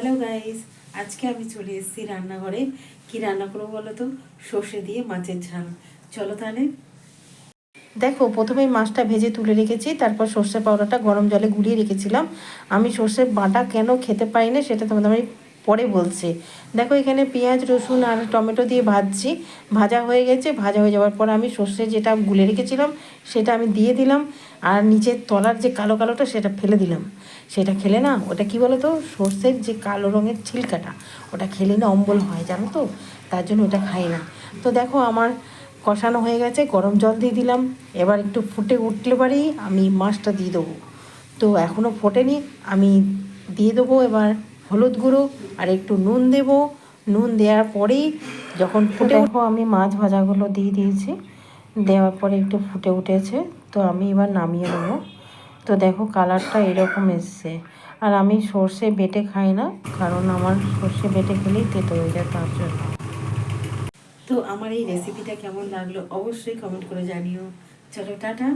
Hello guys আজকে আমি চলে এসেছি রান্নাঘরে। কি রান্না করব বলো তো? সর্ষে দিয়ে মাছের ঝাল। চলো তাহলে। দেখো, প্রথমে মাছটা ভেজে তুলে রেখেছি, তারপর সর্ষে পাউডারটা গরম জলে গুলিয়ে রেখেছিলাম। আমি সর্ষে বাটা কেন খেতে পারি না সেটা তোমাদের আমি পরে বলছি, দেখো এখানে পেঁয়াজ, রসুন আর টমেটো দিয়ে ভাজছি, ভাজা হয়ে গেছে, ভাজা হয়ে যাওয়ার পর আমি সর্ষে যেটা গুলে রেখেছিলাম, সেটা আমি দিয়ে দিলাম আর নিচের তলার যে কালো কালোটা সেটা ফেলে দিলাম। সেটা খেলে না, ওটা কি বলো তো, সর্ষের যে কালো রঙের ছিলকাটা, ওটা খেলে না অম্বল হয়, জানো তো? তার জন্য ওটা খাই না। তো দেখো আমার কষানো হয়ে গেছে, গরম জল দিয়ে দিলাম। এবার একটু ফুটে উঠলে পারেই আমি মাছটা দিয়ে দেবো। তো এখনও ফোটেনি, আমি দিয়ে দেবো এবার। হলুদ গুঁড়ো আর একটু নুন দেবো। নুন দেওয়ার পরেই যখন ফুটে দেখো আমি মাছ ভাজাগুলো দিয়ে দিয়েছি। দেওয়ার পরে একটু ফুটে উঠেছে তো আমি এবার নামিয়ে নেব। তো দেখো কালারটা এরকম এসছে। আর আমি সর্ষে বেটে খাই না কারণ আমার সর্ষে বেটে খেলেই তেতো হয়ে যায় তার জন্য। তো আমার এই রেসিপিটা কেমন লাগল অবশ্যই কমেন্ট করে জানিও। চলো টাটা।